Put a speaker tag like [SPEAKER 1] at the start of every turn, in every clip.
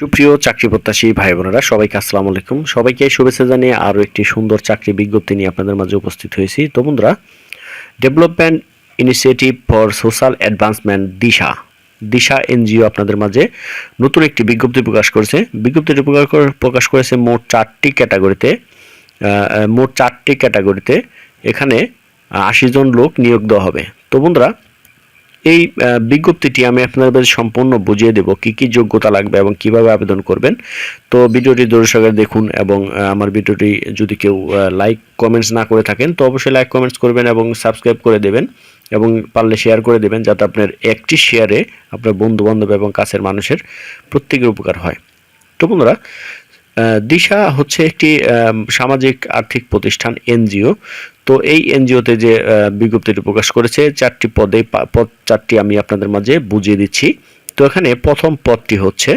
[SPEAKER 1] সুপ্রিয় চাকরি প্রত্যাশী ভাই বোনেরা, সবাইকে আসসালামু আলাইকুম। সবাইকে শুভেচ্ছা জানিয়ে আরও একটি সুন্দর চাকরি বিজ্ঞপ্তি নিয়ে আপনাদের মাঝে উপস্থিত হয়েছি। তো বন্ধুরা development initiative for social advancement Disha. Disha NGO আপনাদের মাঝে নতুন একটি বিজ্ঞপ্তি প্রকাশ করেছে। বিজ্ঞপ্তিটি প্রকাশ করে- প্রকাশ করেছে মোট চারটি ক্যাটাগরিতে। মোট চারটি ক্যাটাগরিতে এখানে আশি জন লোক নিয়োগ দেওয়া হবে। তো বন্ধুরা এই বিজ্ঞপ্তিটি আমি আপনাদের সম্পূর্ণ বুঝিয়ে দেব কি কি যোগ্যতা লাগবে এবং কীভাবে আবেদন করবেন। তো ভিডিওটি দর্শকের দেখুন এবং আমার ভিডিওটি যদি কেউ লাইক কমেন্টস না করে থাকেন, তো অবশ্যই লাইক কমেন্টস করবেন এবং সাবস্ক্রাইব করে দেবেন এবং পারলে শেয়ার করে দেবেন যাতে আপনার একটি শেয়ারে আপনার বন্ধু বান্ধব এবং কাছের মানুষের প্রত্যেকের উপকার হয়। তো বন্ধুরা দিশা হচ্ছে একটি সামাজিক আর্থিক প্রতিষ্ঠান, এনজিও। তো এই এনজিওতে যে বিজ্ঞপ্তিটি প্রকাশ করেছে, চারটি পদে পদ, চারটি আমি আপনাদের মাঝে বুঝিয়ে দিচ্ছি। তো এখানে প্রথম পদটি হচ্ছে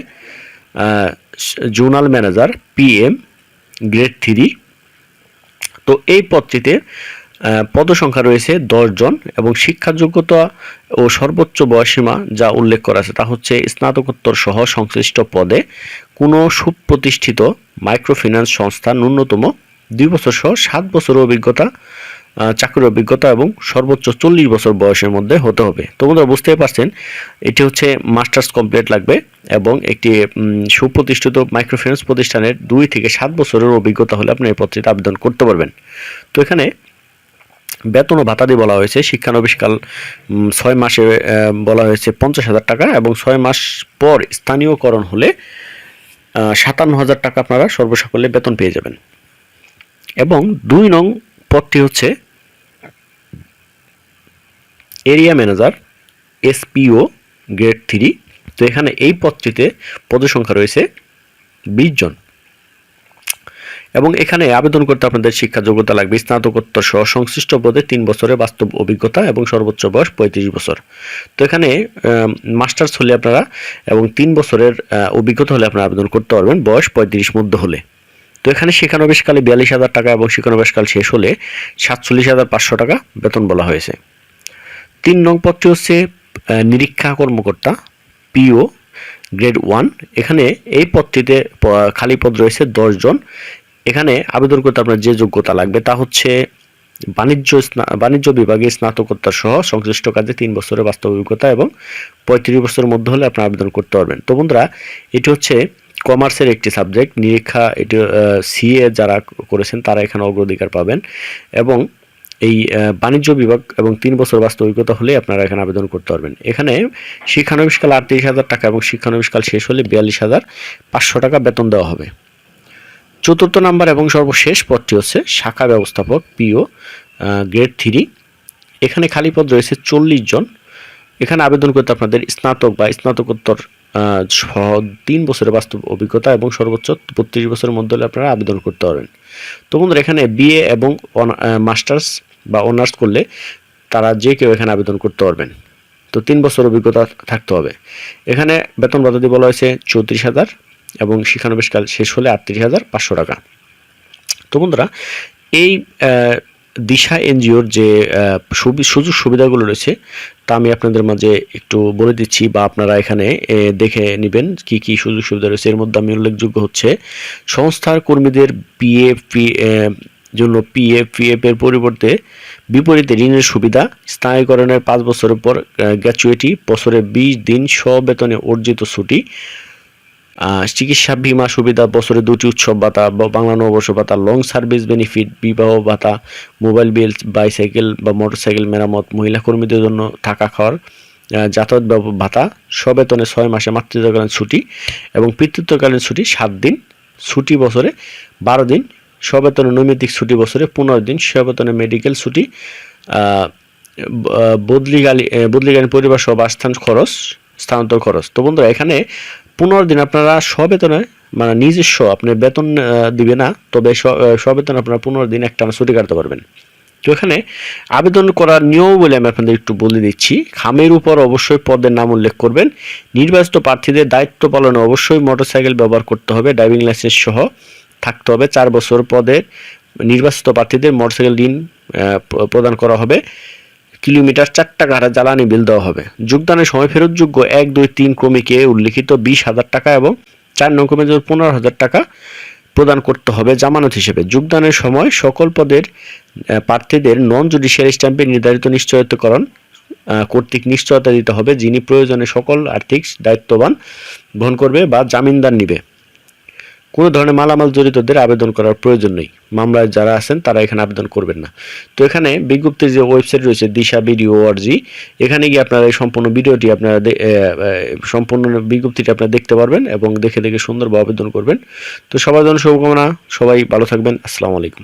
[SPEAKER 1] zonal manager PM grade three. তো এই পদটিতে পদসংখ্যা রয়েছে জন এবং শিক্ষা যোগ্যতা ও সর্বোচ্চ বয়সীমা যা উল্লেখ করা আছে তা হচ্ছে স্নাতকোত্তর সহ সংশ্লিষ্ট পদে কোনো সুপ্রতিষ্ঠিত মাইক্রোফিন্যান্স সংস্থা ন্যূনতম দুই বছর সহ সাত বছর অভিজ্ঞতা চাকরির অভিজ্ঞতা এবং সর্বোচ্চ চল্লিশ বছর বয়সের মধ্যে হতে হবে। তো বুঝতেই পারছেন, এটি হচ্ছে মাস্টার্স কমপ্লিট লাগবে এবং একটি সুপ্রতিষ্ঠিত মাইক্রোফিন্যান্স প্রতিষ্ঠানের দুই থেকে সাত বছরের অভিজ্ঞতা হলে আপনি এই পত্রিকা আবেদন করতে পারবেন। তো এখানে বেতন ও ভাতা দিয়ে বলা হয়েছে। শিক্ষানবিশকাল উম, ছয় মাসে বলা হয়েছে পঞ্চাশ হাজার টাকা এবং ছয় মাস পর স্থানীয়করণ হলে সাতান্ন হাজার টাকা আপনারা সর্বসাকল্যে বেতন পেয়ে যাবেন। এবং দুই নং পদটি হচ্ছে area manager SPO grade three. তো এখানে এই পদটিতে পদসংখ্যা রয়েছে বিশ জন। এবং এখানে আবেদন করতে আপনাদের শিক্ষা যোগ্যতা লাগবে। স্নাতকোত্তর সহ সংশ্লিষ্ট পদে তিন বছরের বাস্তব অভিজ্ঞতা এবং সর্বোচ্চ বয়স পঁয়ত্রিশ বছর। তো এখানে মাস্টার্স হলে আপনারা এবং তিন বছরের অভিজ্ঞতা হলে আপনারা আবেদন করতে পারবেন, বয়স পঁয়ত্রিশ মধ্যে হলে। তো এখানে শিক্ষানবিশকালে বিয়াল্লিশ হাজার টাকা এবং শিক্ষানবিশকাল শেষ হলে সাতচল্লিশ হাজার পাঁচশো টাকা বেতন বলা হয়েছে। তিন নং পদটি হচ্ছে নিরীক্ষা কর্মকর্তা পিও গ্রেড ওয়ান এখানে এই পদটিতে খালি পদ রয়েছে জন। এখানে আবেদন করতে আপনার যে যোগ্যতা লাগবে তা হচ্ছে বাণিজ্য বাণিজ্য বিভাগে স্নাতকোত্তর সহ সংশ্লিষ্ট কাজে তিন বছরের বাস্তব অভিজ্ঞতা এবং পঁয়ত্রিশ বছরের মধ্যে হলে আপনি আবেদন করতে পারবেন। তো বন্ধুরা, এটি হচ্ছে কমার্সের একটি সাবজেক্ট, নিরীক্ষা, এটি সিএ যারা করেছেন তারা এখানে অগ্রাধিকার পাবেন এবং এই বাণিজ্য বিভাগ এবং তিন বছর বাস্তব অভিজ্ঞতা হলে আপনারা এখানে আবেদন করতে পারবেন। এখানে শিক্ষানবিশকাল আটত্রিশ হাজার টাকা এবং শিক্ষানবিশকাল শেষ হলে বিয়াল্লিশ হাজার পাঁচশো টাকা বেতন দেওয়া হবে। চতুর্থ নাম্বার এবং সর্বশেষ পদটি হচ্ছে শাখা ব্যবস্থাপক পিও গ্রেড থ্রি এখানে খালি পদ রয়েছে চল্লিশ জন। এখানে আবেদন করতে আপনাদের স্নাতক বা স্নাতকোত্তর তিন বছরের বাস্তব অভিজ্ঞতা এবং সর্বোচ্চ বত্রিশ বছরের মধ্যে হলে আপনারা আবেদন করতে পারবেন তো বন্ধুরা, এখানে বিএ এবং মাস্টার্স বা অনার্স করলে তারা যে কেউ এখানে আবেদন করতে পারবেন। তো তিন বছর অভিজ্ঞতা থাকতে হবে। এখানে বেতন পদ্ধতি বলা হয়েছে চৌত্রিশ হাজার। এবং শিক্ষানবিশকাল শেষ হলে আটত্রিশ হাজার পাঁচশো টাকা। তো বন্ধুরা, এই দিশা এনজিওর যে সুযোগ সুবিধাগুলো রয়েছে, তা আমি আপনাদের মাঝে একটু বলে দিচ্ছি বা আপনারা এখানে দেখে নেবেন কি কি সুযোগ সুবিধা রয়েছে। এর মধ্যে আমি উল্লেখযোগ্য হচ্ছে, সংস্থার কর্মীদের পিএফ জন্য পিএফ পিএফ এর পরিবর্তে বিপরীতে ঋণের সুবিধা, স্থায়ীকরণের পাঁচ বছরের পর গ্র্যাচুয়েটি বছরে বিশ দিন স্ববেতনে অর্জিত ছুটি চিকিৎসা বীমা সুবিধা বছরে দুটি উৎসব ভাতা বা বাংলা নববর্ষ ভাতা লং সার্ভিস বেনিফিট বিবাহ ভাতা মোবাইল বিল বাইসাইকেল বা মোটরসাইকেল মেরামত মহিলা কর্মীদের জন্য থাকা খাওয়ার যাতায়াত ভাতা সবেতনে ছয় মাসে মাতৃত্বকালীন ছুটি এবং পিতৃত্বকালীন ছুটি সাত দিন ছুটি বছরে বারো দিন সবেতনে নৈমিত্তিক ছুটি বছরে পনেরো দিন সবেতনে মেডিকেল ছুটি আহ, ব- আহ, বদলিকালী আহ, বদলিকালীন পরিবার সহ বাসস্থান খরচ স্থানান্তর খরচ। তো বন্ধুরা এখানে পনেরো দিন আপনারা সবেতনে মানে নিজস্ব আপনি বেতন দিবে না, তবে সবেতন আপনারা পনেরো দিন একটা ছুটি কাটতে পারবেন। তো এখানে আবেদন করার নিয়ম বলে আমি আপনাদের একটু বলে দিচ্ছি। খামের উপর অবশ্যই পদের নাম উল্লেখ করবেন। নির্বাচিত প্রার্থীদের দায়িত্ব পালনে অবশ্যই মোটরসাইকেল ব্যবহার করতে হবে, ড্রাইভিং লাইসেন্স সহ থাকতে হবে। চার বছর পদের নির্বাচিত প্রার্থীদের মোটরসাইকেল ঋণ প্রদান করা হবে। কিলোমিটার চার টাকা হারে জ্বালানি বিল দেওয়া হবে। যোগদানের সময় ফেরতযোগ্য এক, দুই, তিন ক্রমিকে উল্লিখিত বিশ হাজার টাকা এবং চার নং কমিটির পনেরো হাজার টাকা প্রদান করতে হবে জামানত হিসেবে। যোগদানের সময় সকল পদের প্রার্থীদের নন জুডিশিয়াল স্ট্যাম্পে নির্ধারিত নিশ্চয়তাকরণ কর্তৃক নিশ্চয়তা দিতে হবে যিনি প্রয়োজনে সকল আর্থিক দায়িত্ববান বহন করবে বা জামিনদার নিবে। কোনো ধরনের মালামাল জড়িতদের আবেদন করার প্রয়োজন নেই। মামলায় যারা আছেন, তারা এখানে আবেদন করবেন না। তো এখানে বিজ্ঞপ্তির যে ওয়েবসাইট রয়েছে, দিশা বিডিও অর্জি, এখানে গিয়ে আপনারা এই সম্পূর্ণ ভিডিওটি আপনারা সম্পূর্ণ বিজ্ঞপ্তিটি আপনারা দেখতে পারবেন এবং দেখে দেখে সুন্দরভাবে আবেদন করবেন। তো সবার জন্য শুভকামনা, সবাই ভালো থাকবেন, আসসালামু আলাইকুম।